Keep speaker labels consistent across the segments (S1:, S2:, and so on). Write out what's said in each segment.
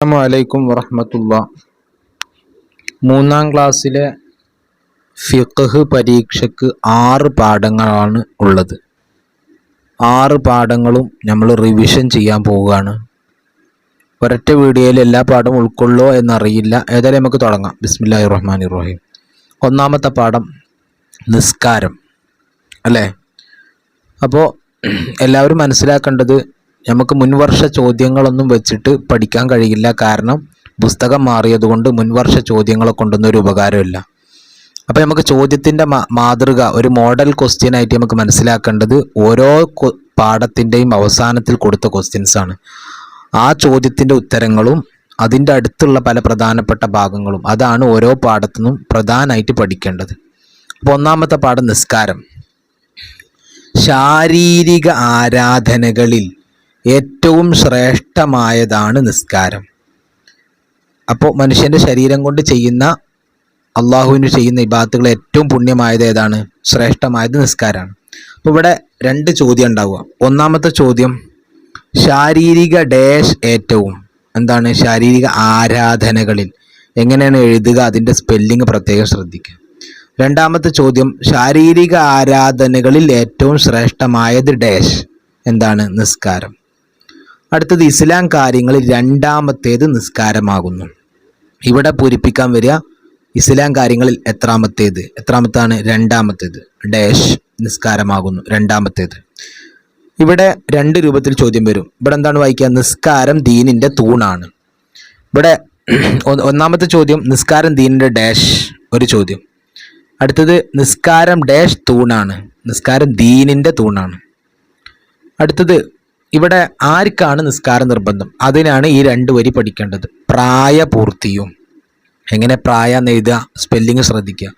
S1: അലൈക്കും വറഹമത്തുള്ള. മൂന്നാം ക്ലാസ്സിലെ ഫിഖ് പരീക്ഷയ്ക്ക് ആറ് പാഠങ്ങളാണ് ഉള്ളത്. ആറ് പാഠങ്ങളും നമ്മൾ റിവിഷൻ ചെയ്യാൻ പോവുകയാണ്. ഒരൊറ്റ വീഡിയോയിൽ എല്ലാ പാഠം ഉൾക്കൊള്ളോ എന്നറിയില്ല. ഏതായാലും നമുക്ക് തുടങ്ങാം. ബിസ്മില്ലാഹി റഹ്മാൻ ഇറഹിം ഒന്നാമത്തെ പാഠം നിസ്കാരം. അല്ലേ? അപ്പോൾ എല്ലാവരും മനസ്സിലാക്കേണ്ടത് നമുക്ക് മുൻവർഷ ചോദ്യങ്ങളൊന്നും വെച്ചിട്ട് പഠിക്കാൻ കഴിയില്ല. കാരണം പുസ്തകം മാറിയതുകൊണ്ട് മുൻവർഷ ചോദ്യങ്ങളെ കൊണ്ടൊന്നും ഒരു ഉപകാരമില്ല അപ്പോൾ നമുക്ക് ചോദ്യത്തിന്റെ മാതൃക ഒരു മോഡൽ ക്വസ്റ്റ്യൻ ആയിട്ട് നമുക്ക് മനസ്സിലാക്കേണ്ടത് ഓരോ പാഠത്തിന്റെയും അവസാനത്തിൽ കൊടുത്ത ക്വസ്റ്റ്യൻസ് ആണ്. ആ ചോദ്യത്തിന്റെ ഉത്തരങ്ങളും അതിന്റെ അടുത്തുള്ള പല പ്രധാനപ്പെട്ട ഭാഗങ്ങളും അതാണ് ഓരോ പാഠത്തിനും പ്രധാനമായിട്ട് പഠിക്കേണ്ടത്. അപ്പോൾ ഒന്നാമത്തെ പാഠം നിസ്കാരം. ശാരീരിക ആരാധനകളിൽ ഏറ്റവും ശ്രേഷ്ഠമായതാണ് നിസ്കാരം. അപ്പോൾ മനുഷ്യന്റെ ശരീരം കൊണ്ട് ചെയ്യുന്ന അള്ളാഹുവിന് ചെയ്യുന്ന ഇബാത്തുകൾ ഏറ്റവും പുണ്യമായത് ഏതാണ്? ശ്രേഷ്ഠമായത് നിസ്കാരമാണ് അപ്പോൾ ഇവിടെ രണ്ട് ചോദ്യം ഉണ്ടാവുക. ഒന്നാമത്തെ ചോദ്യം ശാരീരിക ഡേഷ് ഏറ്റവും എന്താണ്? ശാരീരിക ആരാധനകളിൽ എങ്ങനെയാണ് എഴുതുക? അതിന്റെ സ്പെല്ലിംഗ് പ്രത്യേകം ശ്രദ്ധിക്കുക. രണ്ടാമത്തെ ചോദ്യം ശാരീരിക ആരാധനകളിൽ ഏറ്റവും ശ്രേഷ്ഠമായത് ഡേഷ് എന്താണ്? നിസ്കാരം. അടുത്തത് ഇസ്ലാം കാര്യങ്ങളിൽ രണ്ടാമത്തേത് നിസ്കാരമാകുന്നു. ഇവിടെ പൂരിപ്പിക്കാൻ വരിക ഇസ്ലാം കാര്യങ്ങളിൽ എത്രാമത്തേത്? എത്രാമത്താണ് രണ്ടാമത്തേത്? ഡാഷ് നിസ്കാരമാകുന്നു രണ്ടാമത്തേത്. ഇവിടെ രണ്ട് രൂപത്തിൽ ചോദ്യം വരും. ഇവിടെ എന്താണ് വായിക്കുക? നിസ്കാരം ദീനിന്റെ തൂണാണ്. ഇവിടെ ഒന്നാമത്തെ ചോദ്യം നിസ്കാരം ദീനിന്റെ ഡാഷ് ഒരു ചോദ്യം. അടുത്തത് നിസ്കാരം ഡാഷ് തൂണാണ്. നിസ്കാരം ദീനിന്റെ തൂണാണ്. അടുത്തത് ഇവിടെ ആർക്കാണ് നിസ്കാര നിർബന്ധം? അതിനാണ് ഈ രണ്ട് വരി പഠിക്കേണ്ടത്. പ്രായപൂർത്തിയും. എങ്ങനെ പ്രായ എന്ന് എഴുതുക? സ്പെല്ലിങ് ശ്രദ്ധിക്കുക.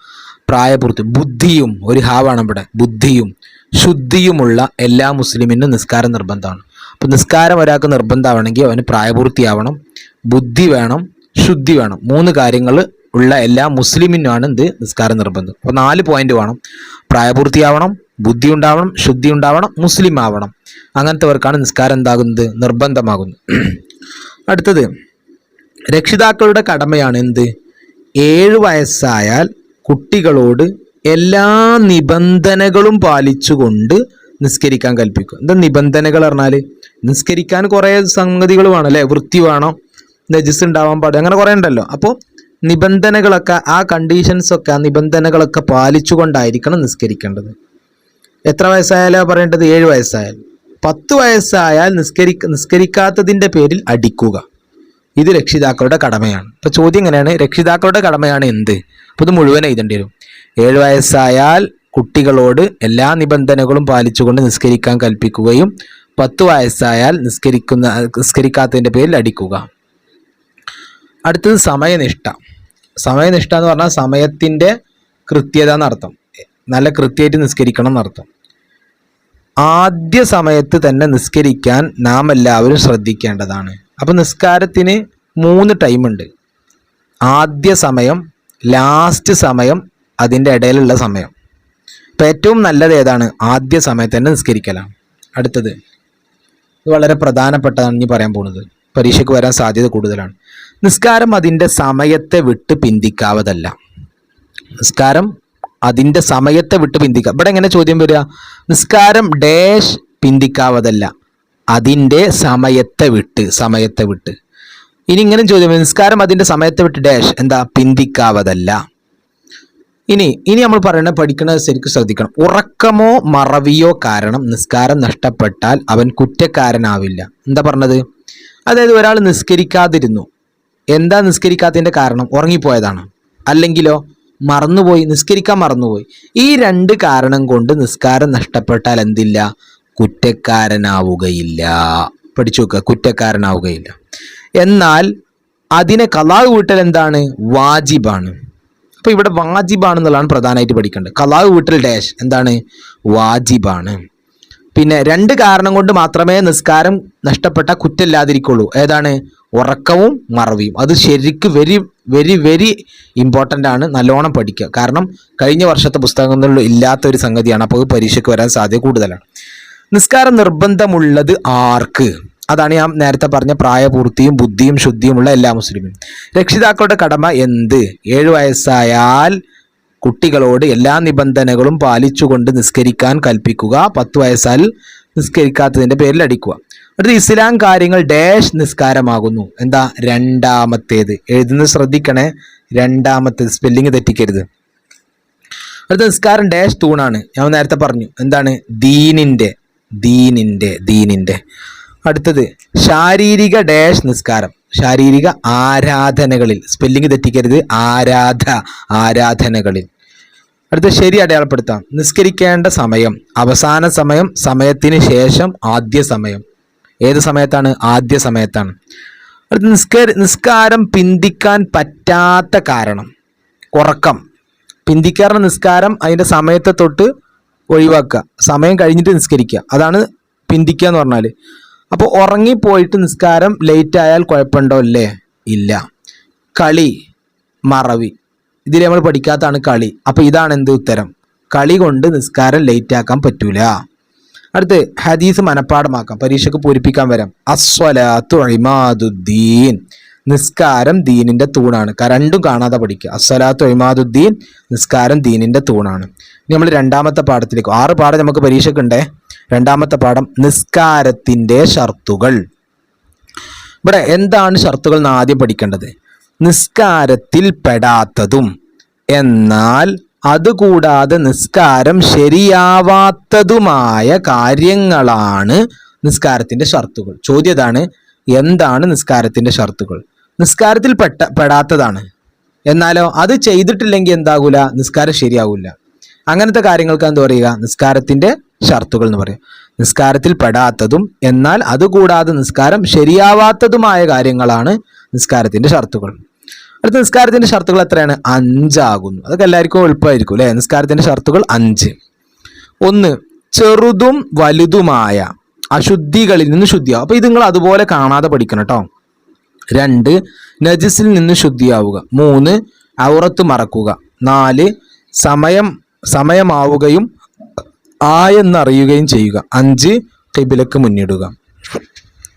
S1: പ്രായപൂർത്തി ബുദ്ധിയും ഒരു ഹാവാണ് ഇവിടെ. ബുദ്ധിയും ശുദ്ധിയുമുള്ള എല്ലാ മുസ്ലിമിനും നിസ്കാരം നിർബന്ധമാണ്. അപ്പം നിസ്കാരം ഒരാൾക്ക് നിർബന്ധമാണെങ്കിൽ അവന് പ്രായപൂർത്തിയാവണം ബുദ്ധി വേണം ശുദ്ധി വേണം. മൂന്ന് കാര്യങ്ങൾ ഉള്ള എല്ലാ മുസ്ലിമിനാണ് എന്ത് നിസ്കാരം നിർബന്ധം. അപ്പോൾ നാല് പോയിന്റ് വേണം. പ്രായപൂർത്തിയാവണം ബുദ്ധി ഉണ്ടാവണം ശുദ്ധി ഉണ്ടാവണം മുസ്ലിം ആവണം അങ്ങനത്തെവർക്കാണ് നിസ്കാരം എന്താകുന്നത്? നിർബന്ധമാകുന്നത്. അടുത്തത് രക്ഷിതാക്കളുടെ കടമയാണ് എന്ത് ഏഴ് വയസ്സായാൽ കുട്ടികളോട് എല്ലാ നിബന്ധനകളും പാലിച്ചുകൊണ്ട് നിസ്കരിക്കാൻ കൽപ്പിക്കും എന്താ നിബന്ധനകൾ പറഞ്ഞാൽ നിസ്കരിക്കാൻ കുറേ സംഗതികൾ വേണം അല്ലേ? വൃത്തി വേണം നജിസ് ഉണ്ടാവാൻ പാടില്ല അങ്ങനെ കുറേ ഉണ്ടല്ലോ. അപ്പോൾ നിബന്ധനകളൊക്കെ ആ കണ്ടീഷൻസൊക്കെ ആ നിബന്ധനകളൊക്കെ പാലിച്ചുകൊണ്ടായിരിക്കണം നിസ്കരിക്കേണ്ടത്. എത്ര വയസ്സായാലോ പറയേണ്ടത്? ഏഴ് വയസ്സായാൽ. പത്ത് വയസ്സായാൽ നിസ്കരി നിസ്കരിക്കാത്തതിന്റെ പേരിൽ അടിക്കുക. ഇത് രക്ഷിതാക്കളുടെ കടമയാണ്. അപ്പോൾ ചോദ്യം എങ്ങനെയാണ് രക്ഷിതാക്കളുടെ കടമയാണ് എന്ത്? അപ്പോൾ ഇത് മുഴുവൻ എഴുതേണ്ടി വരും. ഏഴ് വയസ്സായാൽ കുട്ടികളോട് എല്ലാ നിബന്ധനകളും പാലിച്ചുകൊണ്ട് നിസ്കരിക്കാൻ കൽപ്പിക്കുകയും പത്ത് വയസ്സായാൽ നിസ്കരിക്കുന്ന നിസ്കരിക്കാത്തതിന്റെ പേരിൽ അടിക്കുക. അടുത്തത് സമയനിഷ്ഠ. സമയനിഷ്ഠ എന്ന് പറഞ്ഞാൽ സമയത്തിന്റെ കൃത്യത എന്നർത്ഥം. നല്ല കൃത്യമായിട്ട് നിസ്കരിക്കണം എന്നർത്ഥം. ആദ്യ സമയത്ത് തന്നെ നിസ്കരിക്കാൻ നാം എല്ലാവരും ശ്രദ്ധിക്കേണ്ടതാണ്. അപ്പം നിസ്കാരത്തിന് മൂന്ന് ടൈമുണ്ട് ആദ്യ സമയം ലാസ്റ്റ് സമയം അതിന്റെ ഇടയിലുള്ള സമയം. അപ്പം ഏറ്റവും നല്ലത് ഏതാണ്? ആദ്യ സമയത്ത് തന്നെ നിസ്കരിക്കലാണ്. അടുത്തത്. ഇത് വളരെ പ്രധാനപ്പെട്ടതാണ് ഇനി പറയാൻ പോകുന്നത്. പരീക്ഷയ്ക്ക് വരാൻ സാധ്യത കൂടുതലാണ്. നിസ്കാരം അതിന്റെ സമയത്തെ വിട്ട് പിന്തിക്കാവതല്ല. നിസ്കാരം അതിന്റെ സമയത്തെ വിട്ട് പിന്തിക്കാം ഇവിടെ എങ്ങനെ ചോദ്യം വരിക നിസ്കാരം ഡാഷ് പിന്തിക്കാവതല്ല. അതിന്റെ സമയത്തെ വിട്ട് സമയത്തെ വിട്ട്. ഇനി ഇങ്ങനെ ചോദ്യം നിസ്കാരം അതിന്റെ സമയത്തെ വിട്ട് ഡാഷ് എന്താ? പിന്തിക്കാവതല്ല. ഇനി ഇനി നമ്മൾ പറയണ പഠിക്കണത് ശരിക്കും ശ്രദ്ധിക്കണം. ഉറക്കമോ മറവിയോ കാരണം നിസ്കാരം നഷ്ടപ്പെട്ടാൽ അവൻ കുറ്റക്കാരനാവില്ല. എന്താ പറഞ്ഞത്? അതായത് ഒരാൾ നിസ്കരിക്കാതിരുന്നു. എന്താ നിസ്കരിക്കാത്തതിന്റെ കാരണം? ഉറങ്ങിപ്പോയതാണ്. അല്ലെങ്കിലോ? മറന്നുപോയി. നിസ്കരിക്കാൻ മറന്നുപോയി. ഈ രണ്ട് കാരണം കൊണ്ട് നിസ്കാരം നഷ്ടപ്പെട്ടാൽ എന്തില്ല? കുറ്റക്കാരനാവുകയില്ല. പഠിച്ചു നോക്കുക കുറ്റക്കാരനാവുകയില്ല. എന്നാൽ അതിനെ കലാവ് വീട്ടൽ എന്താണ്? വാജിബാണ്. അപ്പോൾ ഇവിടെ വാജിബാണെന്നുള്ളതാണ് പ്രധാനമായിട്ട് പഠിക്കേണ്ടത്. കലാവ് വീട്ടൽ ഡാഷ് എന്താണ്? വാജിബാണ്. പിന്നെ രണ്ട് കാരണം കൊണ്ട് മാത്രമേ നിസ്കാരം നഷ്ടപ്പെട്ട കുറ്റമില്ലാതിരിക്കുള്ളൂ. ഏതാണ്? ഉറക്കവും മറവിയും. അത് ശരിക്ക് വെരി വെരി വെരി ഇമ്പോർട്ടന്റ് ആണ് നല്ലോണം പഠിക്കുക. കാരണം കഴിഞ്ഞ വർഷത്തെ പുസ്തകങ്ങളിൽ ഇല്ലാത്ത ഒരു സംഗതിയാണ്. അപ്പോൾ പരീക്ഷയ്ക്ക് വരാൻ സാധ്യത കൂടുതലാണ്. നിസ്കാരം നിർബന്ധമുള്ളത് ആർക്ക്? അതാണ് ഞാൻ നേരത്തെ പറഞ്ഞ പ്രായപൂർത്തിയും ബുദ്ധിയും ശുദ്ധിയുമുള്ള എല്ലാ മുസ്ലിമും രക്ഷിതാക്കളുടെ കടമ എന്ത്? ഏഴു വയസ്സായാൽ കുട്ടികളോട് എല്ലാ നിബന്ധനകളും പാലിച്ചുകൊണ്ട് നിസ്കരിക്കാൻ കൽപ്പിക്കുക. പത്ത് വയസ്സാൽ നിസ്കരിക്കാത്തതിന്റെ പേരിൽ അടിക്കുക. അടുത്ത ഇസ്ലാം കാര്യങ്ങൾ ഡാഷ് നിസ്കാരമാകുന്നു. എന്താ? രണ്ടാമത്തേത്. എഴുതുന്നത് ശ്രദ്ധിക്കണേ. രണ്ടാമത്തേത് സ്പെല്ലിങ് തെറ്റിക്കരുത്. അടുത്ത നിസ്കാരം ഡാഷ് തൂണാണ്. ഞാൻ നേരത്തെ പറഞ്ഞു. എന്താണ്? ദീനിന്റെ ദീനിന്റെ ദീനിന്റെ അടുത്തത് ശാരീരിക ഡാഷ് നിസ്കാരം. ശാരീരിക ആരാധനകളിൽ സ്പെല്ലിംഗ് തെറ്റിക്കരുത് ആരാധ ആരാധനകളിൽ. അടുത്ത ശരി അടയാളപ്പെടുത്താം. നിസ്കരിക്കേണ്ട സമയം അവസാന സമയം സമയത്തിന് ശേഷം ആദ്യ സമയം. ഏത് സമയത്താണ്? ആദ്യ സമയത്താണ്. അടുത്ത നിസ്കരി നിസ്കാരം പിന്തിക്കാൻ പറ്റാത്ത കാരണം ഉറക്കം. പിന്തിക്കാറുള്ള നിസ്കാരം അതിന്റെ സമയത്തെ തൊട്ട് ഒഴിവാക്കുക. സമയം കഴിഞ്ഞിട്ട് നിസ്കരിക്കുക. അതാണ് പിന്തിക്കുക എന്ന് പറഞ്ഞാൽ അപ്പോൾ ഉറങ്ങിപ്പോയിട്ട് നിസ്കാരം ലേറ്റ് ആയാൽ കുഴപ്പമുണ്ടോ? അല്ലേ ഇല്ല. കളി മറവി. ഇതിൽ നമ്മൾ പഠിക്കാത്തതാണ് കളി. അപ്പോൾ ഇതാണ് എന്ത് ഉത്തരം? കളി കൊണ്ട് നിസ്കാരം ലേറ്റ് ആക്കാൻ പറ്റൂല. അടുത്ത് ഹദീസ് മനപ്പാടമാക്കാം പരീക്ഷയ്ക്ക് പൂരിപ്പിക്കാൻ വരാം. അസ്വലാത്തു ഇമാദുദ്ദീൻ. നിസ്കാരം ദീനിന്റെ തൂണാണ്. രണ്ടും കാണാതെ പഠിക്കുക. അസ്വലാത്തു ഇമാദുദ്ദീൻ നിസ്കാരം ദീനിന്റെ തൂണാണ്. ഇനി നമ്മൾ രണ്ടാമത്തെ പാഠത്തിലേക്ക് ആറ് പാഠം നമുക്ക് പരീക്ഷയ്ക്ക് ഉണ്ടേ രണ്ടാമത്തെ പാഠം നിസ്കാരത്തിന്റെ ഷർത്തുകൾ. ഇവിടെ എന്താണ് ഷർത്തുകൾ എന്ന് ആദ്യം പഠിക്കേണ്ടത്? നിസ്കാരത്തിൽ പെടാത്തതും. എന്നാൽ അതുകൂടാതെ നിസ്കാരം ശരിയാവാത്തതുമായ കാര്യങ്ങളാണ് നിസ്കാരത്തിന്റെ ഷർത്തുകൾ. ചോദ്യം ഇതാണ് എന്താണ് നിസ്കാരത്തിന്റെ ഷർത്തുകൾ? നിസ്കാരത്തിൽ പെട്ട പെടാത്തതാണ്. എന്നാലോ അത് ചെയ്തിട്ടില്ലെങ്കിൽ എന്താകൂല? നിസ്കാരം ശരിയാവില്ല അങ്ങനത്തെ കാര്യങ്ങൾക്ക് എന്താ പറയുക? നിസ്കാരത്തിന്റെ ഷർത്തുകൾ എന്ന് പറയും. നിസ്കാരത്തിൽ പെടാത്തതും എന്നാൽ അതുകൂടാതെ നിസ്കാരം ശരിയാവാത്തതുമായ കാര്യങ്ങളാണ് നിസ്കാരത്തിന്റെ ഷർത്തുകൾ. അടുത്ത നിസ്കാരത്തിന്റെ ഷർത്തുകൾ എത്രയാണ്? അഞ്ചാകുന്നു. അതൊക്കെ എല്ലാവർക്കും എളുപ്പമായിരിക്കും അല്ലെ? നിസ്കാരത്തിന്റെ ഷർത്തുകൾ അഞ്ച്. ഒന്ന് ചെറുതും വലുതുമായ അശുദ്ധികളിൽ നിന്ന് ശുദ്ധിയാവും അപ്പൊ ഇത് നിങ്ങൾ അതുപോലെ കാണാതെ പഠിക്കണം കേട്ടോ രണ്ട് നജിസിൽ നിന്ന് ശുദ്ധിയാവുക. മൂന്ന് ഔറത്ത് മറക്കുക. നാല് സമയം സമയമാവുകയും ആയെന്നറിയുകയും ചെയ്യുക. അഞ്ച് കിബിലക്ക് മുന്നിടുക.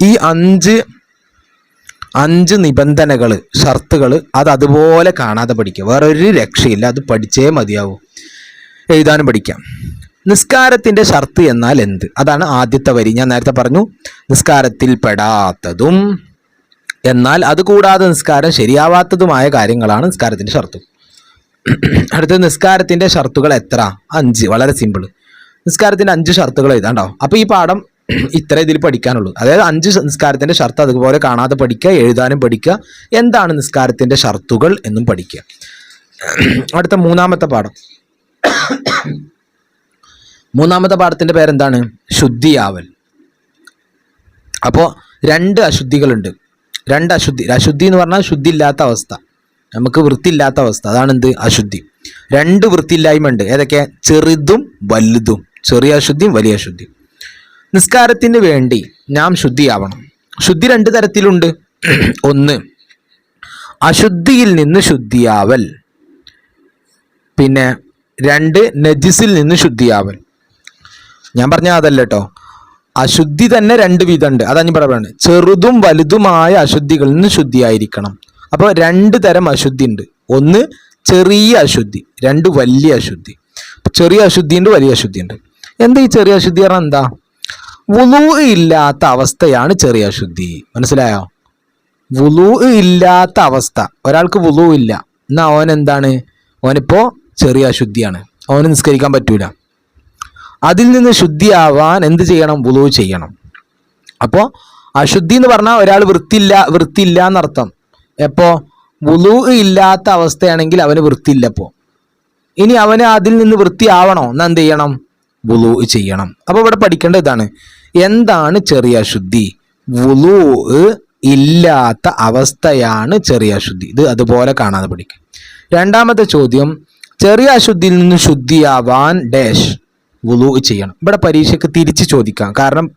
S1: ഈ അഞ്ച് അഞ്ച് നിബന്ധനകൾ ഷർത്തുകൾ അത് അതുപോലെ കാണാതെ പഠിക്കുക. വേറെ ഒരു രക്ഷയില്ല. അത് പഠിച്ചേ മതിയാവൂ. എഴുതാനും പഠിക്കാം. നിസ്കാരത്തിന്റെ ഷർത്ത് എന്നാൽ എന്ത്? അതാണ് ആദ്യത്തെ വരി. ഞാൻ നേരത്തെ പറഞ്ഞു നിസ്കാരത്തിൽ പെടാത്തതും. എന്നാൽ അതുകൂടാതെ നിസ്കാരം ശരിയാവാത്തതുമായ കാര്യങ്ങളാണ് നിസ്കാരത്തിന്റെ ഷർത്ത്. അടുത്തത് നിസ്കാരത്തിന്റെ ഷർത്തുകൾ എത്ര? അഞ്ച്. വളരെ സിമ്പിൾ നിസ്കാരത്തിന്റെ അഞ്ച് ഷർത്തുകൾ എഴുതാണ്ടോ അപ്പോൾ ഈ പാഠം ഇത്ര ഇതിൽ പഠിക്കാനുള്ളൂ. അതായത് അഞ്ച് നിസ്കാരത്തിന്റെ ഷർത്ത് അതുപോലെ കാണാതെ പഠിക്കുക എഴുതാനും പഠിക്കുക എന്താണ് നിസ്കാരത്തിന്റെ ഷർത്തുകൾ എന്നും പഠിക്കുക. അടുത്ത മൂന്നാമത്തെ പാഠം. മൂന്നാമത്തെ പാഠത്തിന്റെ പേരെന്താണ്? ശുദ്ധിയാവൽ. അപ്പോൾ രണ്ട് അശുദ്ധികളുണ്ട്. രണ്ട് അശുദ്ധി അശുദ്ധി എന്ന് പറഞ്ഞാൽ ശുദ്ധി ഇല്ലാത്ത അവസ്ഥ. നമുക്ക് വൃത്തിയില്ലാത്ത അവസ്ഥ. അതാണ് എന്ത് അശുദ്ധി. രണ്ട് വൃത്തിയില്ലായ്മ ഉണ്ട്. ഏതൊക്കെ? ചെറുതും വലുതും. ചെറിയ അശുദ്ധിയും വലിയ അശുദ്ധിയും. നിസ്കാരത്തിന് വേണ്ടി നാം ശുദ്ധിയാവണം. ശുദ്ധി രണ്ട് തരത്തിലുണ്ട്. ഒന്ന് അശുദ്ധിയിൽ നിന്ന് ശുദ്ധിയാവൽ. പിന്നെ രണ്ട് നജിസിൽ നിന്ന് ശുദ്ധിയാവൽ. ഞാൻ പറഞ്ഞ അതല്ല കേട്ടോ. അശുദ്ധി തന്നെ രണ്ട് വിധമുണ്ട്. അതാണ് ഞാൻ പറയുന്നത്. ചെറുതും വലുതുമായ അശുദ്ധികളിൽ നിന്ന് ശുദ്ധിയായിരിക്കണം. അപ്പോൾ രണ്ട് തരം അശുദ്ധി ഉണ്ട്. ഒന്ന് ചെറിയ അശുദ്ധി. രണ്ട് വലിയ അശുദ്ധി. ചെറിയ അശുദ്ധി ഉണ്ട് വലിയ അശുദ്ധി ഉണ്ട് എന്താ ഈ ചെറിയ അശുദ്ധി പറഞ്ഞാൽ എന്താ? വുളു ഇല്ലാത്ത അവസ്ഥയാണ് ചെറിയ അശുദ്ധി. മനസ്സിലായോ? വുളു ഇല്ലാത്ത അവസ്ഥ. ഒരാൾക്ക് വുളു ഇല്ല. എന്നാ അവൻ എന്താണ്? അവനിപ്പോ ചെറിയ അശുദ്ധിയാണ്. അവന് നിസ്കരിക്കാൻ പറ്റൂല. അതിൽ നിന്ന് ശുദ്ധിയാവാൻ എന്ത് ചെയ്യണം? വുളു ചെയ്യണം. അപ്പോൾ അശുദ്ധി എന്ന് പറഞ്ഞാൽ ഒരാൾ വൃത്തിയില്ല വൃത്തിയില്ല എന്നർത്ഥം. എപ്പോ? വുളു ഇല്ലാത്ത അവസ്ഥയാണെങ്കിൽ അവന് വൃത്തിയില്ല ഇപ്പോൾ ഇനി അവന് അതിൽ നിന്ന് വൃത്തിയാവണോ? എന്നാ എന്ത് ചെയ്യണം? വുളു ചെയ്യണം. അപ്പൊ ഇവിടെ പഠിക്കേണ്ട ഇതാണ്. എന്താണ് ചെറിയ അശുദ്ധി? വുളു ഇല്ലാത്ത അവസ്ഥയാണ് ചെറിയ അശുദ്ധി. ഇത് അതുപോലെ കാണാതെ പഠിക്കും. രണ്ടാമത്തെ ചോദ്യം ചെറിയ അശുദ്ധിയിൽ നിന്ന് ശുദ്ധിയാവാൻ ഡാഷ് വുളു ചെയ്യണം. ഇവിടെ പരീക്ഷയ്ക്ക് തിരിച്ച് ചോദിക്കാം. കാരണം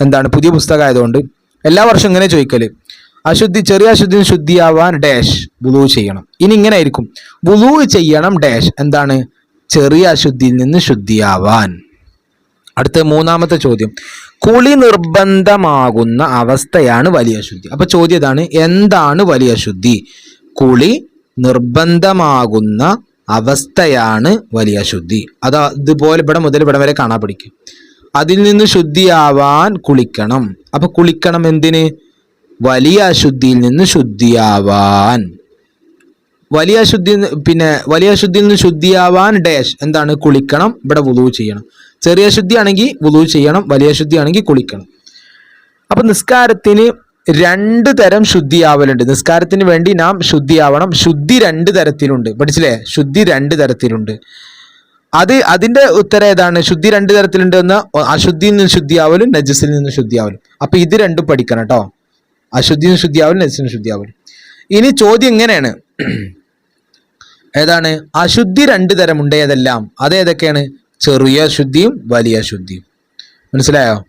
S1: എന്താണ്? പുതിയ പുസ്തകം ആയതുകൊണ്ട് എല്ലാ വർഷവും ഇങ്ങനെ ചോദിക്കൽ. അശുദ്ധി ചെറിയ അശുദ്ധി ശുദ്ധിയാവാൻ ഡാഷ് വുളു ചെയ്യണം. ഇനി ഇങ്ങനെ ആയിരിക്കും. വുളു ചെയ്യണം ഡാഷ്. എന്താണ്? ചെറിയ അശുദ്ധിയിൽ നിന്ന് ശുദ്ധിയാവാൻ. അടുത്ത മൂന്നാമത്തെ ചോദ്യം. കുളി നിർബന്ധമാകുന്ന അവസ്ഥയാണ് വലിയ അശുദ്ധി. അപ്പൊ ചോദ്യം ഇതാണ് എന്താണ് വലിയ അശുദ്ധി? കുളി നിർബന്ധമാകുന്ന അവസ്ഥയാണ് വലിയ അശുദ്ധി. അത് ഇതുപോലെ ഇവിടെ മുതൽ ഇവിടെ വരെ കാണാൻ പിടിക്കും അതിൽ നിന്ന് ശുദ്ധിയാവാൻ കുളിക്കണം. അപ്പൊ കുളിക്കണം എന്തിന്? വലിയ അശുദ്ധിയിൽ നിന്ന് ശുദ്ധിയാവാൻ. വലിയ ശുദ്ധി പിന്നെ വലിയ ശുദ്ധിയിൽ നിന്ന് ശുദ്ധിയാവാൻ ഡാഷ് എന്താണ്? കുളിക്കണം. ഇവിടെ വുളു ചെയ്യണം. ചെറിയ ശുദ്ധിയാണെങ്കിൽ വുളു ചെയ്യണം. വലിയ ശുദ്ധിയാണെങ്കിൽ കുളിക്കണം. അപ്പൊ നിസ്കാരത്തിന് രണ്ട് തരം ശുദ്ധിയാവലുണ്ട്. നിസ്കാരത്തിന് വേണ്ടി നാം ശുദ്ധിയാവണം. ശുദ്ധി രണ്ട് തരത്തിലുണ്ട്. പഠിച്ചില്ലേ? ശുദ്ധി രണ്ട് തരത്തിലുണ്ട്. അത് അതിന്റെ ഉത്തരം ഏതാണ്? ശുദ്ധി രണ്ട് തരത്തിലുണ്ട് എന്ന അശുദ്ധിയിൽ നിന്ന് ശുദ്ധിയാവലും നജസിൽ നിന്ന് ശുദ്ധിയാവലും. അപ്പൊ ഇത് രണ്ടും പഠിക്കണം കേട്ടോ. അശുദ്ധിയിൽ നിന്ന് ശുദ്ധിയാവലും നജസിൽ നിന്ന് ശുദ്ധിയാവലും. ഇനി ചോദ്യം ഇങ്ങനെയാണ്. ഏതാണ്? അശുദ്ധി രണ്ട് തരമുണ്ട് ഏതെല്ലാം അതേതൊക്കെയാണ്? ചെറിയ അശുദ്ധിയും വലിയ ശുദ്ധിയും മനസ്സിലായോ?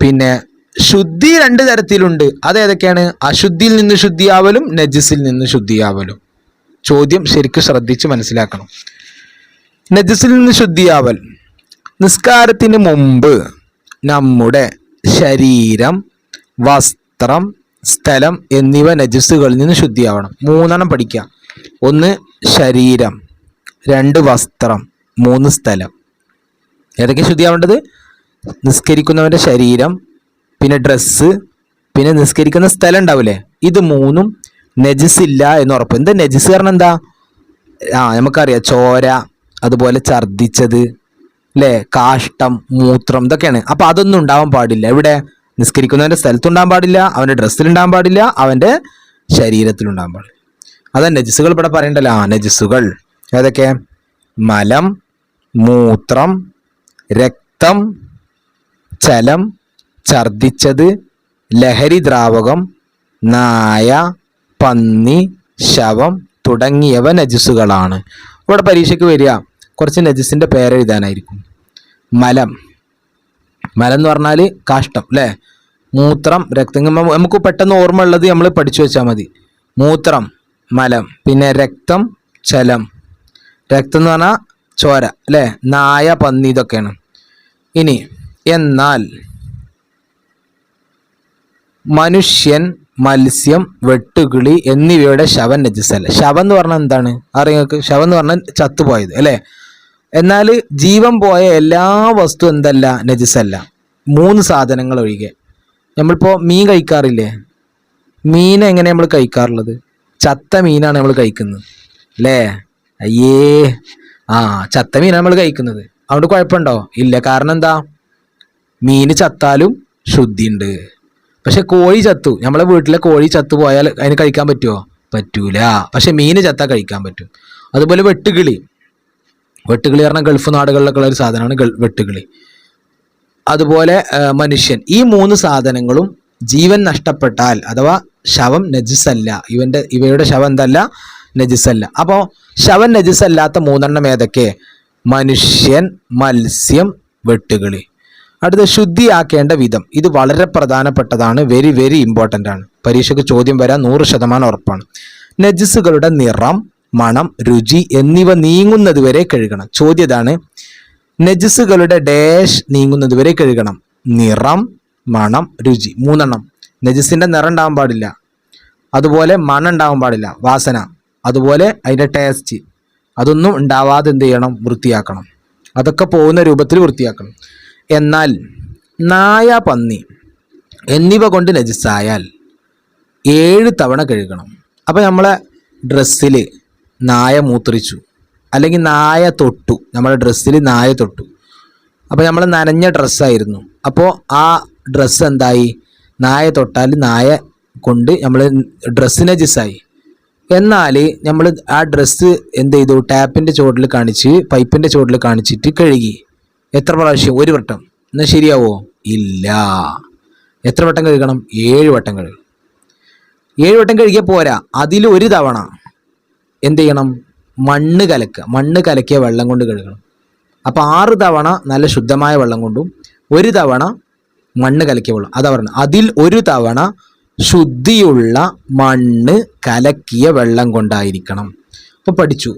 S1: പിന്നെ ശുദ്ധി രണ്ട് തരത്തിലുണ്ട്. അതേതൊക്കെയാണ്? അശുദ്ധിയിൽ നിന്ന് ശുദ്ധിയാവലും നജസിൽ നിന്ന് ശുദ്ധിയാവലും. ചോദ്യം ശരിക്കും ശ്രദ്ധിച്ച് മനസ്സിലാക്കണം. നജസിൽ നിന്ന് ശുദ്ധിയാവൽ. നിസ്കാരത്തിന് മുമ്പ് നമ്മുടെ ശരീരം വസ്ത്രം സ്ഥലം എന്നിവ നജസ്സുകളിൽ നിന്ന് ശുദ്ധിയാവണം. മൂന്നെണ്ണം പഠിക്കുക. ഒന്ന് ശരീരം രണ്ട് വസ്ത്രം മൂന്ന് സ്ഥലം. ഏതൊക്കെ ശുദ്ധിയാവേണ്ടത്? നിസ്കരിക്കുന്നവന്റെ ശരീരം പിന്നെ ഡ്രസ്സ് പിന്നെ നിസ്കരിക്കുന്ന സ്ഥലം ഉണ്ടാവില്ലേ? ഇത് മൂന്നും നജസില്ല എന്ന് ഉറപ്പ്. എന്താ നജസ് കാരണം എന്താ? ആ നമുക്കറിയാം ചോര അതുപോലെ ഛർദിച്ചത് അല്ലേ കാഷ്ടം മൂത്രം ഇതൊക്കെയാണ്. അപ്പൊ അതൊന്നും ഉണ്ടാവാൻ പാടില്ല. എവിടെ? നിസ്കരിക്കുന്നവന്റെ സ്ഥലത്തുണ്ടാകാൻ പാടില്ല അവന്റെ ഡ്രസ്സിലുണ്ടാകാൻ പാടില്ല അവന്റെ ശരീരത്തിലുണ്ടാകാൻ പാടില്ല. അതാ നജിസുകൾ ഇവിടെ പറയണ്ടല്ലോ. ആ നജിസുകൾ. ഏതൊക്കെ? മലം മൂത്രം രക്തം ചലം ഛർദിച്ചത് ലഹരി ദ്രാവകം നായ പന്നി ശവം തുടങ്ങിയവ നജിസുകളാണ്. ഇവിടെ പരീക്ഷയ്ക്ക് വരിക. കുറച്ച് നജസിന്റെ പേരെഴുതാനായിരിക്കും മലം. മലം എന്ന് പറഞ്ഞാൽ കാഷ്ടം അല്ലേ? മൂത്രം രക്തം. നമുക്ക് പെട്ടെന്ന് ഓർമ്മ ഉള്ളത് നമ്മൾ പഠിച്ചു വെച്ചാൽ മതി. മൂത്രം. മലം. പിന്നെ രക്തം ചലം. രക്തം എന്ന് പറഞ്ഞാൽ ചോര അല്ലേ? നായ പന്നി ഇതൊക്കെയാണ്. ഇനി എന്നാൽ മനുഷ്യൻ മത്സ്യം വെട്ടുകിളി എന്നിവയുടെ ശവൻ രജിസ്ഥല ശവം എന്ന് പറഞ്ഞാൽ എന്താണ്? അറിയാം ശവം എന്ന് പറഞ്ഞാൽ ചത്തുപോയത് അല്ലേ? എന്നാൽ ജീവൻ പോയ എല്ലാ വസ്തു എന്തല്ല? നജിസല്ല മൂന്ന് സാധനങ്ങൾ ഒഴികെ. നമ്മളിപ്പോൾ മീൻ കഴിക്കാറില്ലേ? മീൻ എങ്ങനെ നമ്മൾ കഴിക്കാറുള്ളത്? ചത്ത മീനാണ് നമ്മൾ കഴിക്കുന്നത്. അല്ലേ അയ്യേ. ആ ചത്ത മീനാണ് നമ്മൾ കഴിക്കുന്നത്. അതുകൊണ്ട് കുഴപ്പമുണ്ടോ? ഇല്ല. കാരണം എന്താ? മീന് ചത്താലും ശുദ്ധിയുണ്ട്. പക്ഷെ കോഴി ചത്തു. നമ്മളെ വീട്ടിലെ കോഴി ചത്തു പോയാൽ അതിന് കഴിക്കാൻ പറ്റുമോ പറ്റൂല. പക്ഷെ മീന് ചത്താൽ കഴിക്കാൻ പറ്റും. അതുപോലെ വെട്ടുകിളി വെട്ടുകിളി പറഞ്ഞ ഗൾഫ് നാടുകളിലൊക്കെ ഉള്ള ഒരു സാധനമാണ് വെട്ടുകിളി അതുപോലെ മനുഷ്യൻ. ഈ മൂന്ന് സാധനങ്ങളും ജീവൻ നഷ്ടപ്പെട്ടാൽ അഥവാ ശവം നജിസല്ല. ഇവന്റെ ഇവയുടെ ശവം എന്തല്ല? നജിസല്ല. അപ്പോൾ ശവം നജിസല്ലാത്ത മൂന്നെണ്ണം ഏതൊക്കെ? മനുഷ്യൻ മത്സ്യം വെട്ടുകിളി അടുത്ത ശുദ്ധിയാക്കേണ്ട വിധം. ഇത് വളരെ പ്രധാനപ്പെട്ടതാണ്. വെരി വെരി ഇമ്പോർട്ടന്റ് ആണ്. പരീക്ഷയ്ക്ക് ചോദ്യം വരാൻ നൂറ് ശതമാനം ഉറപ്പാണ്. നജിസുകളുടെ നിറം മണം രുചി എന്നിവ നീങ്ങുന്നത് വരെ കഴുകണം. ചോദ്യം ഇതാണ്. നജിസുകളുടെ ഡാഷ് നീങ്ങുന്നത് വരെ കഴുകണം. നിറം മണം രുചി. മൂന്നെണ്ണം. നജസിന്റെ നിറം ഉണ്ടാവാൻ പാടില്ല. അതുപോലെ മണം ഉണ്ടാവാൻ പാടില്ല. വാസന. അതുപോലെ അതിന്റെ ടേസ്റ്റ് അതൊന്നും ഉണ്ടാവാതെ എന്ത് ചെയ്യണം? വൃത്തിയാക്കണം. അതൊക്കെ പോകുന്ന രൂപത്തിൽ വൃത്തിയാക്കണം. എന്നാൽ നായ പന്നി എന്നിവ കൊണ്ട് നജസ്സായാൽ ഏഴ് തവണ കഴുകണം. അപ്പോൾ നമ്മളെ ഡ്രസ്സിൽ നായ മൂത്രിച്ചു. അല്ലെങ്കിൽ നായ തൊട്ടു. നമ്മുടെ ഡ്രസ്സിൽ നായ തൊട്ടു. അപ്പോൾ നമ്മൾ നനഞ്ഞ ഡ്രസ്സായിരുന്നു അപ്പോൾ ആ ഡ്രസ്സ് എന്തായി? നായ തൊട്ടാൽ നായ കൊണ്ട് നമ്മൾ ഡ്രസ്സ് നജിസായി എന്നാൽ നമ്മൾ ആ ഡ്രസ്സ് എന്ത് ചെയ്തു ടാപ്പിന്റെ ചുവട്ടിൽ കാണിച്ച് പൈപ്പിന്റെ ചുവട്ടിൽ കാണിച്ചിട്ട് കഴുകി. എത്ര പ്രാവശ്യം? ഒരു വട്ടം. എന്നാൽ ശരിയാവോ? ഇല്ല. എത്ര വട്ടം കഴുകണം? ഏഴ് വട്ടം കഴുകണം ഏഴ് വട്ടം കഴുകിയാൽ പോരാ. അതിൽ ഒരു തവണ എന്ത് ചെയ്യണം മണ്ണ് കലക്കുക. മണ്ണ് കലക്കിയ വെള്ളം കൊണ്ട് കഴുകണം. അപ്പോൾ ആറ് തവണ നല്ല ശുദ്ധമായ വെള്ളം കൊണ്ടും ഒരു തവണ മണ്ണ് കലക്കിയ വെള്ളം അതാ പറഞ്ഞു. അതിൽ ഒരു തവണ ശുദ്ധിയുള്ള മണ്ണ് കലക്കിയ വെള്ളം കൊണ്ടായിരിക്കണം. അപ്പോൾ പഠിച്ചു.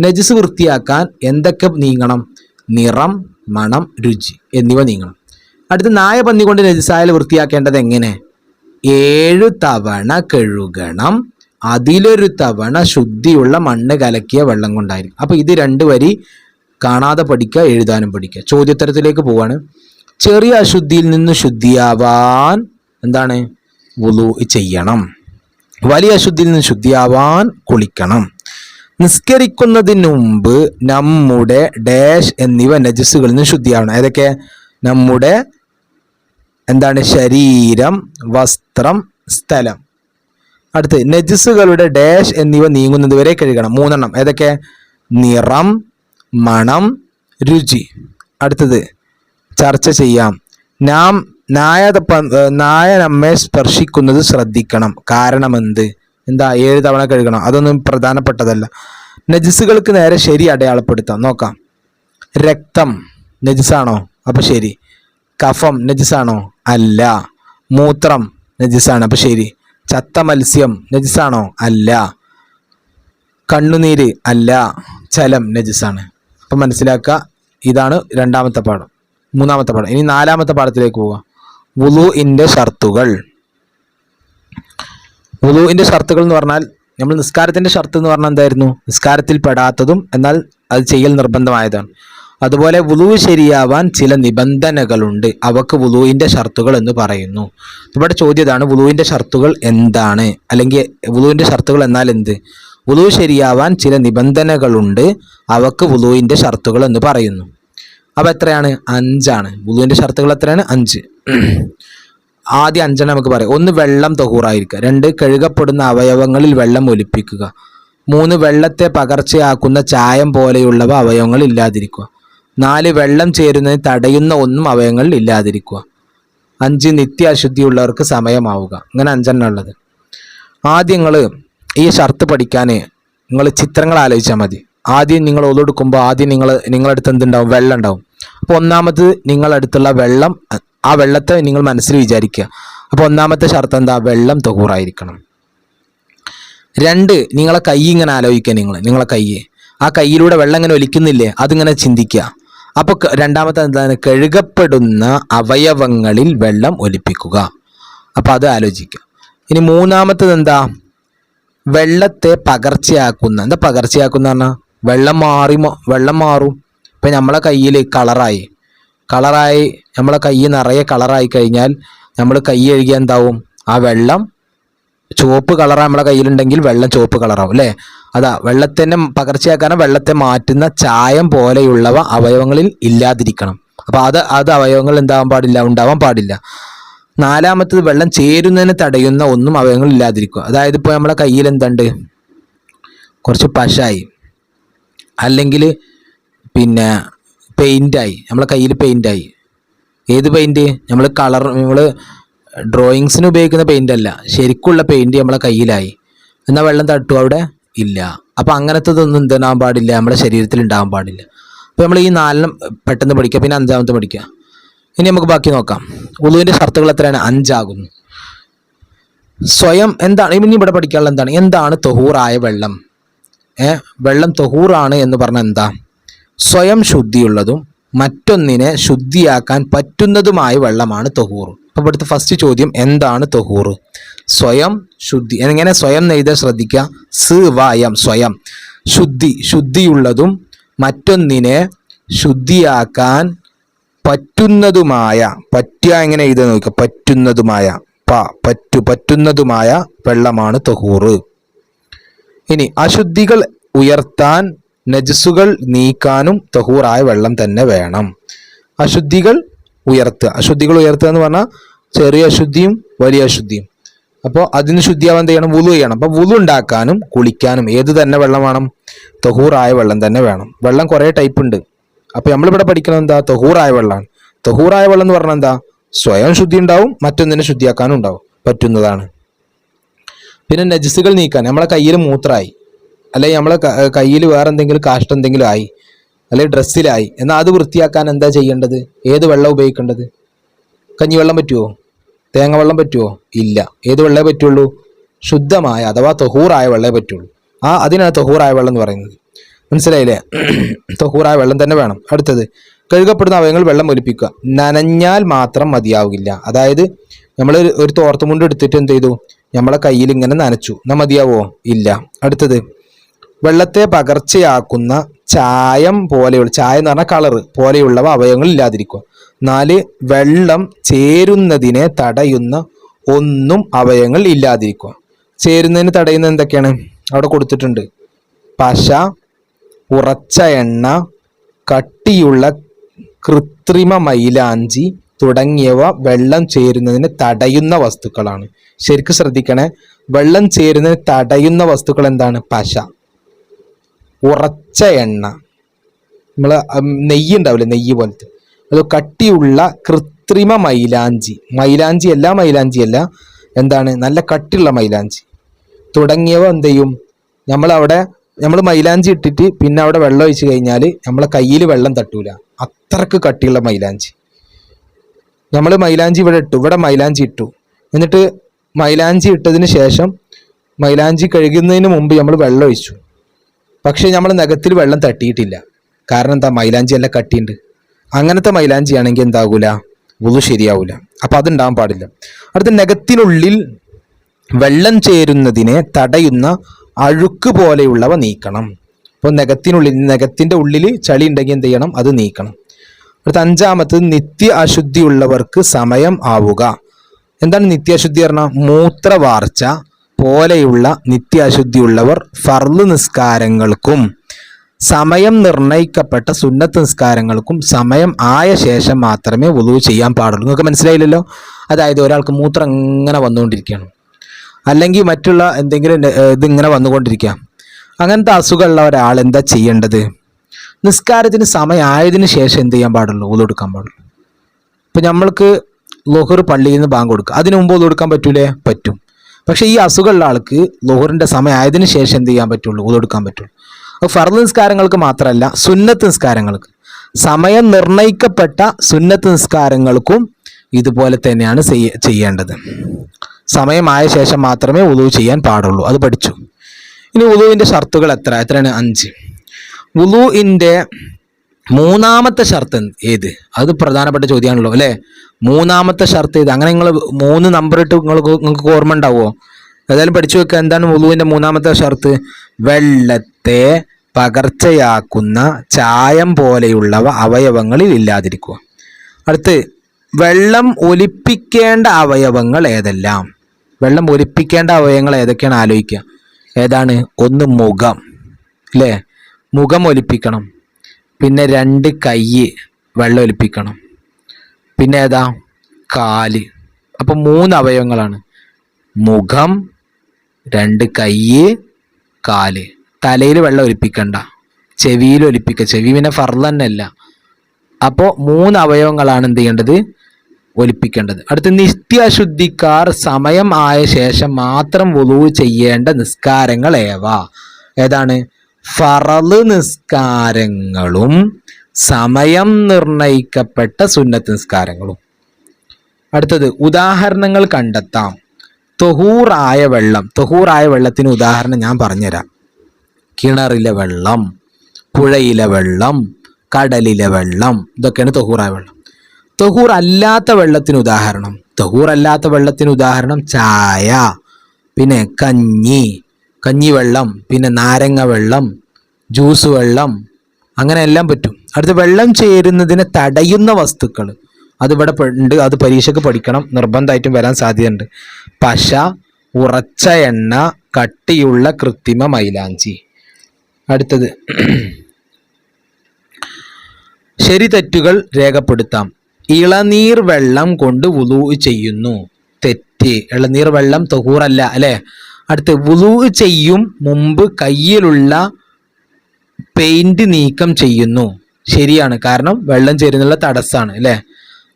S1: നജസ് വൃത്തിയാക്കാൻ എന്തൊക്കെ നീങ്ങണം? നിറം മണം രുചി എന്നിവ നീങ്ങണം. അടുത്ത് നായ പന്നി കൊണ്ട് നജസായാൽ വൃത്തിയാക്കേണ്ടത് എങ്ങനെ? ഏഴു തവണ കഴുകണം. അതിലൊരു തവണ ശുദ്ധിയുള്ള മണ്ണ് കലക്കിയ വെള്ളം കൊണ്ടായിരിക്കും. അപ്പോൾ ഇത് രണ്ട് വരി കാണാതെ പഠിക്കുക എഴുതാനും പഠിക്കുക. ചോദ്യോത്തരത്തിലേക്ക് പോവാണ്. ചെറിയ അശുദ്ധിയിൽ നിന്ന് ശുദ്ധിയാവാൻ എന്താണ്? വുളു ചെയ്യണം. വലിയ അശുദ്ധിയിൽ നിന്ന് ശുദ്ധിയാവാൻ കുളിക്കണം. നിസ്കരിക്കുന്നതിന് മുമ്പ് നമ്മുടെ ഡാഷ് എന്നിവ നജസ്സുകളിൽ നിന്ന് ശുദ്ധിയാവണം. ഏതൊക്കെ? നമ്മുടെ എന്താണ്? ശരീരം വസ്ത്രം സ്ഥലം. അടുത്ത് നജസ്സുകളുടെ ഡാഷ് എന്നിവ നീങ്ങുന്നത് വരെ കഴുകണം. മൂന്നെണ്ണം. ഏതൊക്കെ? നിറം മണം രുചി. അടുത്തത് ചർച്ച ചെയ്യാം. നാം നായ നായ നമ്മെ സ്പർശിക്കുന്നത് ശ്രദ്ധിക്കണം. കാരണം എന്ത്? എന്താ ഏഴ് തവണ കഴുകണം. അതൊന്നും പ്രധാനപ്പെട്ടതല്ല. നജിസുകൾക്ക് നേരെ ശരി അടയാളപ്പെടുത്താം. നോക്കാം. രക്തം നജിസാണോ അപ്പൊ ശരി. കഫം നജിസാണോ അല്ല. മൂത്രം നജിസാണ് അപ്പൊ ശരി. ചത്ത മത്സ്യം നജിസാണോ അല്ല. കണ്ണുനീര് അല്ല. ചലം നജിസാണ് അപ്പൊ മനസ്സിലാക്കുക. ഇതാണ് രണ്ടാമത്തെ പാഠം. മൂന്നാമത്തെ പാഠം. ഇനി നാലാമത്തെ പാഠത്തിലേക്ക് പോവാം. വുളുഇന്റെ ഷർത്തുകൾ. വുലുവിന്റെ ഷർത്തുകൾ എന്ന് പറഞ്ഞാൽ നമ്മൾ നിസ്കാരത്തിന്റെ ഷർത്ത് എന്ന് പറഞ്ഞാൽ എന്തായിരുന്നു? നിസ്കാരത്തിൽ പെടാത്തതും എന്നാൽ അത് ചെയ്യൽ നിർബന്ധമായതാണ്. അതുപോലെ വുലു ശരിയാവാൻ ചില നിബന്ധനകളുണ്ട്. അവക്ക് വുളുവിന്റെ ഷർത്തുകൾ എന്ന് പറയുന്നു. ഇവിടെ ചോദ്യം ഇതാണ് വുളുവിന്റെ ഷർത്തുകൾ എന്താണ്? അല്ലെങ്കിൽ വുളുവിന്റെ ഷർത്തുകൾ എന്നാൽ എന്ത്? വുളു ശരിയാവാൻ ചില നിബന്ധനകളുണ്ട്. അവക്ക് വുളുവിന്റെ ഷർത്തുകൾ എന്ന് പറയുന്നു. അവ എത്രയാണ്? അഞ്ചാണ്. വുളുവിന്റെ ഷർത്തുകൾ എത്രയാണ്? അഞ്ച്. ആദ്യം അഞ്ചെണ്ണം നമുക്ക് പറയാം. ഒന്ന് വെള്ളം തൊഹൂറായിരിക്കുക. രണ്ട് കഴുകപ്പെടുന്ന അവയവങ്ങളിൽ വെള്ളം ഒലിപ്പിക്കുക. മൂന്ന് വെള്ളത്തെ പകർച്ചയാക്കുന്ന ചായം പോലെയുള്ളവ അവയവങ്ങൾ ഇല്ലാതിരിക്കുക. നാല് വെള്ളം ചേരുന്നതിന് തടയുന്ന ഒന്നും അവയവങ്ങളിൽ ഇല്ലാതിരിക്കുക. അഞ്ച് നിത്യ അശുദ്ധിയുള്ളവർക്ക് സമയമാവുക. അങ്ങനെ അഞ്ചെണ്ണം ഉള്ളത്. ആദ്യം നിങ്ങൾ ഈ ഷർത്ത് പഠിക്കാൻ നിങ്ങൾ ചിത്രങ്ങൾ ആലോചിച്ചാൽ മതി. ആദ്യം നിങ്ങൾ ഒതെടുക്കുമ്പോൾ ആദ്യം നിങ്ങൾ നിങ്ങളടുത്ത് എന്തുണ്ടാവും? വെള്ളം ഉണ്ടാവും. അപ്പോൾ ഒന്നാമത് നിങ്ങളടുത്തുള്ള വെള്ളം ആ വെള്ളത്തെ നിങ്ങൾ മനസ്സിൽ വിചാരിക്കുക. അപ്പോൾ ഒന്നാമത്തെ ഷർത്ത് എന്താ? വെള്ളം തൊഹൂറായിരിക്കണം രണ്ട് നിങ്ങളെ കൈ ഇങ്ങനെ ആലോചിക്കുക നിങ്ങൾ നിങ്ങളെ കൈ ആ കൈയിലൂടെ വെള്ളം ഇങ്ങനെ ഒലിക്കുന്നില്ലേ? അതിങ്ങനെ ചിന്തിക്കുക. അപ്പോൾ രണ്ടാമത്തെ എന്താണ്? കഴുകപ്പെടുന്ന അവയവങ്ങളിൽ വെള്ളം ഒലിപ്പിക്കുക. അപ്പോൾ അത് ആലോചിക്കുക. ഇനി മൂന്നാമത്തത് എന്താ? വെള്ളത്തെ പകർച്ചയാക്കുന്ന എന്താ പകർച്ചയാക്കുന്ന പറഞ്ഞാൽ വെള്ളം മാറി വെള്ളം മാറും. ഇപ്പം നമ്മളെ കയ്യിൽ കളറായി. കളറായി നമ്മളെ കൈ നിറയെ കളറായി കഴിഞ്ഞാൽ നമ്മൾ കൈ കഴുകിയ എന്താവും? ആ വെള്ളം ചുവപ്പ് കളറാണ് നമ്മളെ കയ്യിലുണ്ടെങ്കിൽ വെള്ളം ചുവപ്പ് കളറാവും അല്ലേ? അതാ വെള്ളത്തിനെ പകർച്ചയാക്കാനും വെള്ളത്തെ മാറ്റുന്ന ചായം പോലെയുള്ളവ അവയവങ്ങളിൽ ഇല്ലാതിരിക്കണം. അപ്പോൾ അത് അത് അവയവങ്ങൾ എന്താവാൻ പാടില്ല ഉണ്ടാവാൻ പാടില്ല. നാലാമത്തത് വെള്ളം ചേരുന്നതിന് തടയുന്ന ഒന്നും അവയവങ്ങൾ ഇല്ലാതിരിക്കുക. അതായത് ഇപ്പോൾ നമ്മളെ കയ്യിൽ എന്തുണ്ട്? കുറച്ച് പശായി. അല്ലെങ്കിൽ പിന്നെ പെയിന്റായി നമ്മളെ കയ്യിൽ പെയിന്റായി ഏത് പെയിന്റ് നമ്മൾ കളർ നമ്മൾ ഡ്രോയിങ്സിന് ഉപയോഗിക്കുന്ന പെയിന്റ് അല്ല. ശരിക്കുള്ള പെയിന്റ് നമ്മളെ കയ്യിലായി. എന്നാൽ വെള്ളം തട്ടും അവിടെ? ഇല്ല. അപ്പം അങ്ങനത്തതൊന്നും എന്തുണ്ടാവാൻ പാടില്ല. നമ്മുടെ ശരീരത്തിൽ ഉണ്ടാവാൻ പാടില്ല. അപ്പോൾ നമ്മൾ ഈ നാലെണ്ണം പെട്ടെന്ന് പഠിക്കുക. പിന്നെ അഞ്ചാമത്തെ പഠിക്കുക. ഇനി നമുക്ക് ബാക്കി നോക്കാം. ഉളുവിന്റെ ഷർത്തുകൾ എത്രയാണ്? അഞ്ചാകുന്നു. സ്വയം എന്താണ്? ഇനി ഇവിടെ പഠിക്കാനുള്ള എന്താണ്? എന്താണ് തൊഹൂറായ വെള്ളം? ഏ? വെള്ളം തൊഹൂറാണ് എന്ന് പറഞ്ഞാൽ എന്താ? സ്വയം ശുദ്ധിയുള്ളതും മറ്റൊന്നിനെ ശുദ്ധിയാക്കാൻ പറ്റുന്നതുമായ വെള്ളമാണ് തൊഹൂർ. അപ്പോൾ ഇവിടുത്തെ ഫസ്റ്റ് ചോദ്യം എന്താണ് തൊഹൂർ? സ്വയം ശുദ്ധി എങ്ങനെ സ്വയം നെയ്ത ശ്രദ്ധിക്കുക? സ് വായം സ്വയം. ശുദ്ധി ശുദ്ധിയുള്ളതും മറ്റൊന്നിനെ ശുദ്ധിയാക്കാൻ പറ്റുന്നതുമായ പറ്റുക എങ്ങനെ എഴുതാൻ നോക്കുക? പറ്റുന്നതുമായ പ പറ്റു പറ്റുന്നതുമായ വെള്ളമാണ് തൊഹൂറ് ഇനി അശുദ്ധികൾ ഉയർത്താൻ നജസുകൾ നീക്കാനും തഹൂറായ വെള്ളം തന്നെ വേണം. അശുദ്ധികൾ ഉയർത്തുക. അശുദ്ധികൾ ഉയർത്തുക എന്ന് പറഞ്ഞാൽ ചെറിയ അശുദ്ധിയും വലിയ അശുദ്ധിയും. അപ്പോൾ അതിന് ശുദ്ധിയാവാൻ ചെയ്യണം? വുളു ചെയ്യണം. അപ്പോൾ വുളു ഉണ്ടാക്കാനും കുളിക്കാനും ഏത് തന്നെ വെള്ളം വേണം? തൊഹൂറായ വെള്ളം തന്നെ വേണം. വെള്ളം കുറേ ടൈപ്പ് ഉണ്ട്. അപ്പോൾ നമ്മളിവിടെ പഠിക്കണം എന്താ? തഹൂറായ വെള്ളമാണ് തഹൂറായ വെള്ളം എന്ന് പറഞ്ഞാൽ എന്താ? സ്വയം ശുദ്ധി ഉണ്ടാവും മറ്റൊന്നിനെ ശുദ്ധിയാക്കാനും ഉണ്ടാവും. പറ്റുന്നതാണ്. പിന്നെ നജസുകൾ നീക്കാൻ. നമ്മളെ കയ്യിൽ മൂത്രമായി അല്ലെങ്കിൽ നമ്മളെ കയ്യിൽ വേറെ എന്തെങ്കിലും കാഷ്ടം എന്തെങ്കിലും ആയി അല്ലെങ്കിൽ ഡ്രസ്സിലായി എന്നാൽ അത് വൃത്തിയാക്കാൻ എന്താ ചെയ്യേണ്ടത്? ഏത് വെള്ളം ഉപയോഗിക്കേണ്ടത്? കഞ്ഞിവെള്ളം പറ്റുമോ തേങ്ങ വെള്ളം പറ്റുമോ ഇല്ല. ഏത് വെള്ളമേ പറ്റുള്ളൂ? ശുദ്ധമായ അഥവാ തൊഹൂറായ വെള്ളമേ പറ്റുള്ളൂ. ആ അതിനാണ് തൊഹൂറായ വെള്ളം എന്ന് പറയുന്നത്. മനസ്സിലായില്ലേ? തൊഹൂറായ വെള്ളം തന്നെ വേണം. അടുത്തത് കഴുകപ്പെടുന്ന അവയവങ്ങൾ വെള്ളം ഒലിപ്പിക്കുക. നനഞ്ഞാൽ മാത്രം മതിയാവില്ല. അതായത് നമ്മൾ ഒരു തോർത്തുമുണ്ട് എടുത്തിട്ട് എന്ത് ചെയ്തു? നമ്മളെ കയ്യിൽ ഇങ്ങനെ നനച്ചു. എന്നാൽ മതിയാവോ? ഇല്ല. അടുത്തത് വെള്ളത്തെ പകർച്ചയാക്കുന്ന ചായം പോലെയുള്ള ചായം എന്ന് പറഞ്ഞാൽ കളറ് പോലെയുള്ളവ അവയവങ്ങൾ ഇല്ലാതിരിക്കുക. നാല് വെള്ളം ചേരുന്നതിനെ തടയുന്ന ഒന്നും അവയവങ്ങൾ ഇല്ലാതിരിക്കുക. ചേരുന്നതിന് തടയുന്ന എന്തൊക്കെയാണ്? അവിടെ കൊടുത്തിട്ടുണ്ട്. പശ ഉറച്ച എണ്ണ കട്ടിയുള്ള കൃത്രിമ മൈലാഞ്ചി തുടങ്ങിയവ വെള്ളം ചേരുന്നതിന് തടയുന്ന വസ്തുക്കളാണ്. ശരിക്കും ശ്രദ്ധിക്കണേ. വെള്ളം ചേരുന്നതിന് തടയുന്ന വസ്തുക്കൾ എന്താണ്? പശ. ഉറച്ച എണ്ണ. നമ്മൾ നെയ്യ് ഉണ്ടാവില്ലേ നെയ്യ് പോലത്തെ. അത് കട്ടിയുള്ള കൃത്രിമ മൈലാഞ്ചി. മൈലാഞ്ചി അല്ല മൈലാഞ്ചി അല്ല. എന്താണ്? നല്ല കട്ടിയുള്ള മൈലാഞ്ചി. തുടങ്ങിയവ എന്ത് ചെയ്യും? നമ്മളവിടെ നമ്മൾ മൈലാഞ്ചി ഇട്ടിട്ട് പിന്നെ അവിടെ വെള്ളം ഒഴിച്ച് കഴിഞ്ഞാൽ നമ്മളെ കയ്യിൽ വെള്ളം തട്ടൂല. അത്രയ്ക്ക് കട്ടിയുള്ള മൈലാഞ്ചി. നമ്മൾ മൈലാഞ്ചി ഇവിടെ ഇട്ടു ഇവിടെ മൈലാഞ്ചി ഇട്ടു. എന്നിട്ട് മൈലാഞ്ചി ഇട്ടതിന് ശേഷം മൈലാഞ്ചി കഴുകുന്നതിന് മുമ്പ് നമ്മൾ വെള്ളം ഒഴിച്ചു. പക്ഷേ നമ്മൾ നഖത്തിൽ വെള്ളം തട്ടിയിട്ടില്ല. കാരണം എന്താ? മൈലാഞ്ചി എല്ലാം കട്ടിയുണ്ട്. അങ്ങനത്തെ മൈലാഞ്ചി ആണെങ്കിൽ എന്താകൂല വുളു ശരിയാവൂല. അപ്പൊ അതുണ്ടാവാൻ പാടില്ല. അടുത്ത നഖത്തിനുള്ളിൽ വെള്ളം ചേരുന്നതിനെ തടയുന്ന അഴുക്ക് പോലെയുള്ളവ നീക്കണം. അപ്പോൾ നഖത്തിനുള്ളിൽ നഖത്തിന്റെ ഉള്ളിൽ ചളി ഉണ്ടെങ്കിൽ എന്ത് ചെയ്യണം? അത് നീക്കണം. അടുത്ത അഞ്ചാമത്തത് നിത്യ അശുദ്ധിയുള്ളവർക്ക് സമയം ആവുക. എന്താണ് നിത്യാശുദ്ധി പറഞ്ഞാൽ മൂത്രവാർച്ച. പോലെയുള്ള നിത്യാശുദ്ധിയുള്ളവർ ഫർൾ നിസ്കാരങ്ങൾക്കും സമയം നിർണയിക്കപ്പെട്ട സുന്നത്ത് നിസ്കാരങ്ങൾക്കും സമയം ആയ ശേഷം മാത്രമേ വുളു ചെയ്യാൻ പാടുള്ളൂ. നിങ്ങൾക്ക് മനസ്സിലായില്ലല്ലോ? അതായത് ഒരാൾക്ക് മൂത്രം ഇങ്ങനെ വന്നുകൊണ്ടിരിക്കുകയാണ്. അല്ലെങ്കിൽ മറ്റുള്ള എന്തെങ്കിലും ഇതിങ്ങനെ വന്നുകൊണ്ടിരിക്കുക. അങ്ങനത്തെ അസുഖമുള്ള ഒരാൾ എന്താ ചെയ്യേണ്ടത്? നിസ്കാരത്തിന് സമയം ആയതിനു ശേഷം എന്ത് ചെയ്യാൻ പാടുള്ളൂ? വുളു എടുക്കാൻ പാടുള്ളൂ. ഇപ്പം നമ്മൾക്ക് ലോഹർ പള്ളിയിൽ നിന്ന് ബാങ്ക് കൊടുക്കുക. അതിനു മുമ്പ് വുളു എടുക്കാൻ പറ്റൂലേ? പറ്റും. പക്ഷേ ഈ അസുഖമുള്ള ആൾക്ക് ലോഹറിന്റെ സമയമായതിനു ശേഷം എന്ത് ചെയ്യാൻ പറ്റുള്ളൂ? വുളു പറ്റുള്ളൂ. അപ്പൊ ഫർദ് നിസ്കാരങ്ങൾക്ക് മാത്രമല്ല സുന്നത്ത് നിസ്കാരങ്ങൾക്ക്. സമയം നിർണയിക്കപ്പെട്ട സുന്നത്ത് നിസ്കാരങ്ങൾക്കും ഇതുപോലെ തന്നെയാണ് ചെയ്യേണ്ടത്. സമയമായ ശേഷം മാത്രമേ ഉളു ചെയ്യാൻ പാടുള്ളൂ. അത് പഠിച്ചു. ഇനി ഉളുവിന്റെ ഷർത്തുകൾ എത്ര? എത്രയാണ്? അഞ്ച്. ഉളുവിന്റെ മൂന്നാമത്തെ ഷർത്ത് ഏത്? അത് പ്രധാനപ്പെട്ട ചോദ്യമാണല്ലോ അല്ലേ? മൂന്നാമത്തെ ഷർത്ത് ഏത്? അങ്ങനെ നിങ്ങൾ മൂന്ന് നമ്പർ ഇട്ട് നിങ്ങൾക്ക് നിങ്ങൾക്ക് ഓർമ്മ ഉണ്ടാവുമോ ഏതായാലും പഠിച്ചു വെക്കുക എന്താണ് ഉളുവിന്റെ മൂന്നാമത്തെ ഷർത്ത്? വെള്ളത്തെ പകർച്ചയാക്കുന്ന ചായം പോലെയുള്ളവ അവയവങ്ങളിൽ ഇല്ലാതിരിക്കുക. അടുത്ത് വെള്ളം ഒലിപ്പിക്കേണ്ട അവയവങ്ങൾ ഏതെല്ലാം? വെള്ളം ഒലിപ്പിക്കേണ്ട അവയവങ്ങൾ ഏതൊക്കെയാണ്? ആലോചിക്കുക. ഏതാണ്? ഒന്ന് മുഖം അല്ലേ? മുഖം ഒലിപ്പിക്കണം. പിന്നെ രണ്ട് കൈ വെള്ളം ഒലിപ്പിക്കണം. പിന്നെ ഏതാ? കാൽ. അപ്പം മൂന്ന് അവയവങ്ങളാണ്. മുഖം രണ്ട് കൈ കാൽ. തലയിൽ വെള്ളം ഒലിപ്പിക്കണ്ട. ചെവിയിൽ ഒലിപ്പിക്ക. ചെവി പിന്നെ ഫർൾ തന്നെയല്ല. അപ്പോൾ മൂന്ന് അവയവങ്ങളാണ് എന്ത് ചെയ്യേണ്ടത്? ഒലിപ്പിക്കേണ്ടത്. അടുത്ത നിത്യാശുദ്ധിക്കാർ സമയം ആയ ശേഷം മാത്രം വുളു ചെയ്യേണ്ട നിസ്കാരങ്ങൾ ഏവ? ഏതാണ്? ഫറൽ നിസ്കാരങ്ങളും സമയം നിർണയിക്കപ്പെട്ട സുന്നത്ത് നിസ്കാരങ്ങളും. അടുത്തത് ഉദാഹരണങ്ങൾ കണ്ടെത്താം. തൊഹൂറായ വെള്ളം. തൊഹൂറായ വെള്ളത്തിന് ഉദാഹരണം ഞാൻ പറഞ്ഞുതരാം. കിണറിലെ വെള്ളം പുഴയിലെ വെള്ളം കടലിലെ വെള്ളം ഇതൊക്കെയാണ് തൊഹൂറായ വെള്ളം. തൊഹൂർ അല്ലാത്ത വെള്ളത്തിന് ഉദാഹരണം. തൊഹൂർ അല്ലാത്ത വെള്ളത്തിന് ഉദാഹരണം ചായ പിന്നെ കഞ്ഞി കഞ്ഞി വെള്ളം പിന്നെ നാരങ്ങ വെള്ളം ജ്യൂസ് വെള്ളം അങ്ങനെ എല്ലാം പറ്റും. അടുത്ത വെള്ളം ചേരുന്നതിനെ തടയുന്ന വസ്തുക്കൾ അതിവിടെ ഉണ്ട്. അത് പരീക്ഷയ്ക്ക് പഠിക്കണം. നിർബന്ധമായിട്ടും വരാൻ സാധ്യതയുണ്ട്. പശ ഉറച്ച എണ്ണ കട്ടിയുള്ള കൃത്രിമ മൈലാഞ്ചി. അടുത്തത്. ശരി തെറ്റുകൾ രേഖപ്പെടുത്താം. ഇളനീർ വെള്ളം കൊണ്ട് വുളു ചെയ്യുന്നു. തെറ്റ്. ഇളനീർ വെള്ളം തൊഹൂറല്ല അല്ലെ? അടുത്ത് വുളു ചെയ്യും മുമ്പ് കയ്യിലുള്ള പെയിന്റ് നീക്കം ചെയ്യുന്നു. ശരിയാണ്. കാരണം വെള്ളം ചേരുന്നുള്ള തടസ്സാണ് അല്ലെ?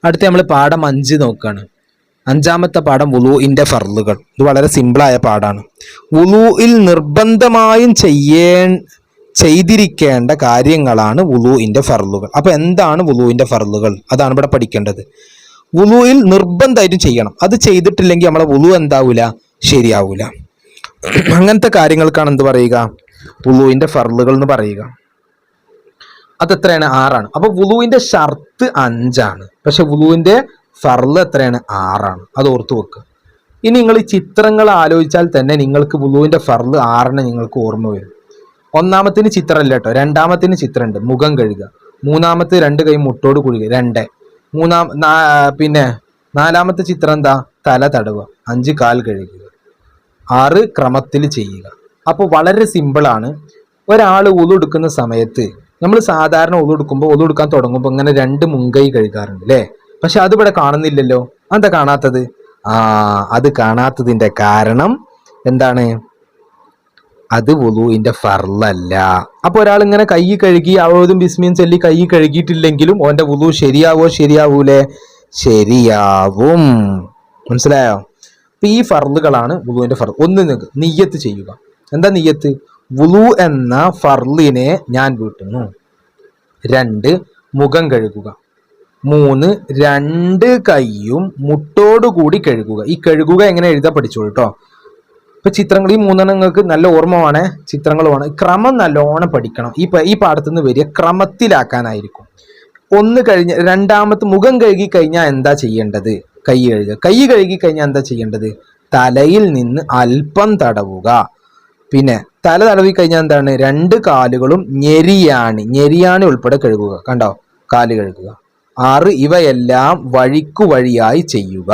S1: അടുത്ത നമ്മൾ പാഠം അഞ്ച് നോക്കുകയാണ് അഞ്ചാമത്തെ പാഠം വുളു വുളുവിന്റെ ഫർളുകൾ. ഇത് വളരെ സിമ്പിളായ പാഠമാണ് വുളുവിൽ നിർബന്ധമായും ചെയ്യേ ചെയ്തിരിക്കേണ്ട കാര്യങ്ങളാണ് വുളുവിന്റെ ഫർളുകൾ. അപ്പോൾ എന്താണ് വുളുവിന്റെ ഫർളുകൾ? അതാണ് ഇവിടെ പഠിക്കേണ്ടത്. വുളുവിൽ നിർബന്ധമായിട്ടും ചെയ്യണം. അത് ചെയ്തിട്ടില്ലെങ്കിൽ നമ്മളെ വുളു എന്താവില്ല ശരിയാവൂല. അങ്ങനത്തെ കാര്യങ്ങൾക്കാണ് എന്ത് പറയുക? വുളുവിന്റെ ഫർളുകൾ എന്ന് പറയുക. അത് എത്രയാണ്? ആറാണ്. അപ്പൊ വുളുവിന്റെ ഷർത്ത് അഞ്ചാണ്. പക്ഷെ വുളുവിന്റെ ഫർൾ എത്രയാണ്? ആറാണ്. അത് ഓർത്തു വെക്കുക ഇനി നിങ്ങൾ ഈ ചിത്രങ്ങൾ ആലോചിച്ചാൽ തന്നെ നിങ്ങൾക്ക് വുളുവിന്റെ ഫർൾ ആറിന് നിങ്ങൾക്ക് ഓർമ്മ വരും. ഒന്നാമത്തിന് ചിത്രമല്ല കേട്ടോ. രണ്ടാമത്തിന് ചിത്രമുണ്ട്. മുഖം കഴുകുക. മൂന്നാമത്തെ രണ്ട് കൈ മുട്ടോട് കുഴുകുക രണ്ട്. മൂന്നാം പിന്നെ നാലാമത്തെ ചിത്രം എന്താ? തല തടവുക. അഞ്ച് കാൽ കഴുകുക. ആറ് ക്രമത്തിൽ ചെയ്യുക. അപ്പോൾ വളരെ സിമ്പിളാണ് ഒരാൾ ഉളുടുക്കുന്ന സമയത്ത് നമ്മൾ സാധാരണ ഉളുടുക്കുമ്പോൾ ഉളുടുക്കാൻ തുടങ്ങുമ്പോൾ ഇങ്ങനെ രണ്ട് മുൻകൈ കഴുകാറുണ്ട് അല്ലേ പക്ഷെ അതിവിടെ കാണുന്നില്ലല്ലോ. എന്താ കാണാത്തത്? ആ അത് കാണാത്തതിന്റെ കാരണം എന്താണ്? അത് വുളുവിന്റെ ഫർലല്ല അപ്പോൾ ഒരാൾ ഇങ്ങനെ കൈ കഴുകി അവതും ബിസ്മിയും ചൊല്ലി കൈ കഴുകിയിട്ടില്ലെങ്കിലും ഓന്റെ വുളു ശരിയാവോ ശരിയാവൂലേ? ശരിയാവും. മനസ്സിലായോ? അപ്പൊ ഈ ഫർലുകളാണ് വുളുവിന്റെ ഫർ ഒന്ന് നിങ്ങൾക്ക് നിയ്യത്ത് ചെയ്യുക. എന്താ നിയ്യത്ത്? വുളു എന്ന ഫർലിനെ ഞാൻ വീട്ടുന്നു. രണ്ട് മുഖം കഴുകുക. മൂന്ന് രണ്ട് കൈയും മുട്ടോടുകൂടി കഴുകുക. ഈ കഴുകുക എങ്ങനെ എഴുതാൻ പഠിച്ചോളൂ കേട്ടോ ഇപ്പൊ ചിത്രങ്ങൾ ഈ മൂന്നെണ്ണം നിങ്ങൾക്ക് നല്ല ഓർമ്മമാണ് ചിത്രങ്ങളുമാണ്. ക്രമം നല്ലോണം പഠിക്കണം. ഈ ഈ പാഠത്തു നിന്ന് വരിക ക്രമത്തിലാക്കാനായിരിക്കും. ഒന്ന് കഴിഞ്ഞ രണ്ടാമത്തെ മുഖം കഴുകി കഴിഞ്ഞാൽ എന്താ ചെയ്യേണ്ടത്? കൈ കഴുകുക. കൈ കഴുകി കഴിഞ്ഞാൽ എന്താ ചെയ്യേണ്ടത്? തലയിൽ നിന്ന് അല്പം തടവുക. പിന്നെ തല തടവി കഴിഞ്ഞാൽ എന്താണ്? രണ്ട് കാലുകളും ഞെരിയാണി. ഞെരിയാണി ഉൾപ്പെടെ കഴുകുക. കണ്ടോ? കാൽ കഴുകുക. ആറ് ഇവയെല്ലാം വഴിക്കു വഴിയായി ചെയ്യുക.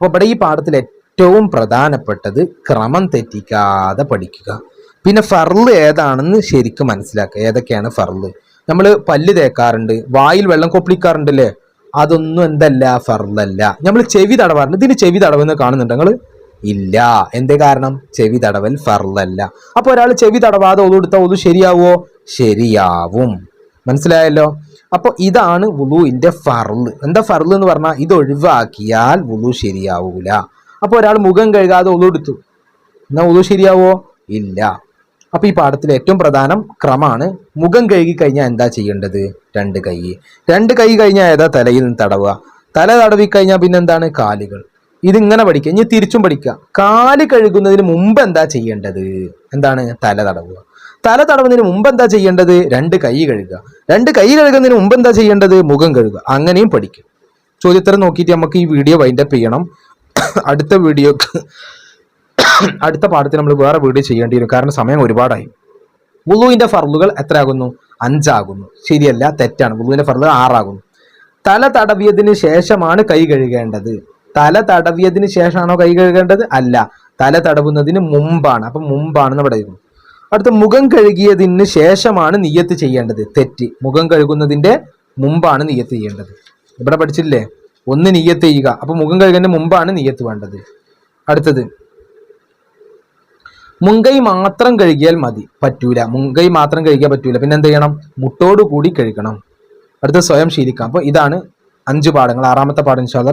S1: അപ്പൊ ഇവിടെ ഈ പാഠത്തിൽ ഏറ്റവും പ്രധാനപ്പെട്ടത് ക്രമം തെറ്റിക്കാതെ പഠിക്കുക. പിന്നെ ഫർൾ ഏതാണെന്ന് ശരിക്കും മനസ്സിലാക്കുക. ഏതൊക്കെയാണ് ഫർൾ? നമ്മൾ പല്ല് തേക്കാറുണ്ട്. വായിൽ വെള്ളം കൊപ്പിളിക്കാറുണ്ട് അല്ലേ അതൊന്നും എന്തല്ല ഫർദല്ല. നമ്മൾ ചെവി തടവാറുണ്ട് ഇതിന് ചെവി തടവെന്ന് കാണുന്നുണ്ട് നിങ്ങൾ ഇല്ല. എന്തേ കാരണം? ചെവി തടവൽ ഫർദല്ല. അപ്പൊ ഒരാൾ ചെവി തടവാതെ ഒതു എടുത്താൽ ഒതു ശരിയാവോ? ശരിയാവും. മനസ്സിലായല്ലോ? അപ്പൊ ഇതാണ് വുളുവിന്റെ ഫർൾ എന്താ ഫർൾ എന്ന് പറഞ്ഞാൽ ഇത് ഒഴിവാക്കിയാൽ വുളു ശരിയാവൂല. അപ്പൊ ഒരാൾ മുഖം കഴുകാതെ ഒതു എടുത്തു. എന്നാ ഒതു ശരിയാവോ? ഇല്ല. അപ്പൊ ഈ പാഠത്തിൽ ഏറ്റവും പ്രധാനം ക്രമമാണ്. മുഖം കഴുകി കഴിഞ്ഞാൽ എന്താ ചെയ്യേണ്ടത്? രണ്ട് കൈ. രണ്ട് കൈ കഴിഞ്ഞാൽ ഏതാ? തലയിൽ നിന്ന് തടവുക. തല തടവി കഴിഞ്ഞാൽ പിന്നെ എന്താണ്? കാലുകൾ. ഇതിങ്ങനെ പഠിക്കുക. ഇനി തിരിച്ചും പഠിക്കുക. കാൽ കഴുകുന്നതിന് മുമ്പ് എന്താ ചെയ്യേണ്ടത്? എന്താണ്? തല തടവുക. തല തടവുന്നതിന് മുമ്പ് എന്താ ചെയ്യേണ്ടത്? രണ്ട് കൈ കഴുകുക. രണ്ട് കൈ കഴുകുന്നതിന് മുമ്പ് എന്താ ചെയ്യേണ്ടത്? മുഖം കഴുകുക. അങ്ങനെയും പഠിക്കും. ചോദ്യത്തരം നോക്കിയിട്ട് നമുക്ക് ഈ വീഡിയോ വൈൻഡപ്പ് ചെയ്യണം. അടുത്ത വീഡിയോക്ക് അടുത്ത പാഠത്തിൽ നമ്മൾ വേറെ വീഡിയോ ചെയ്യേണ്ടി വരും. കാരണം സമയം ഒരുപാടായി. വുളുവിന്റെ ഫർളുകൾ എത്രയാകുന്നു? അഞ്ചാകുന്നു. ശരിയല്ല തെറ്റാണ്. വുളുവിന്റെ ഫർളുകൾ ആറാകുന്നു. തല തടവിയതിന് ശേഷമാണ് കൈ കഴുകേണ്ടത്. തല തടവിയതിന് ശേഷമാണോ കൈ കഴുകേണ്ടത്? അല്ല. തല തടവുന്നതിന് മുമ്പാണ്. അപ്പം മുമ്പാണെന്ന് പറയുന്നു അടുത്ത മുഖം കഴുകിയതിന് ശേഷമാണ് നിയ്യത്ത് ചെയ്യേണ്ടത്. തെറ്റ്. മുഖം കഴുകുന്നതിന്റെ മുമ്പാണ് നിയ്യത്ത് ചെയ്യേണ്ടത്. ഇവിടെ പഠിച്ചില്ലേ ഒന്ന് നിയ്യത്ത് ചെയ്യുക. അപ്പൊ മുഖം കഴുകുന്നതിന് മുമ്പാണ് നിയ്യത്ത് വേണ്ടത്. അടുത്തത് മുൻകൈ മാത്രം കഴുകിയാൽ മതി. പറ്റൂല. മുൻകൈ മാത്രം കഴുകിയാൽ പറ്റൂല. പിന്നെ എന്ത് ചെയ്യണം? മുട്ടോട് കൂടി കഴുകണം. അടുത്ത സ്വയം ശീലിക്കാം. അപ്പോൾ ഇതാണ് അഞ്ച് പാഠങ്ങൾ. ആറാമത്തെ പാഠം ഇൻഷാല്ല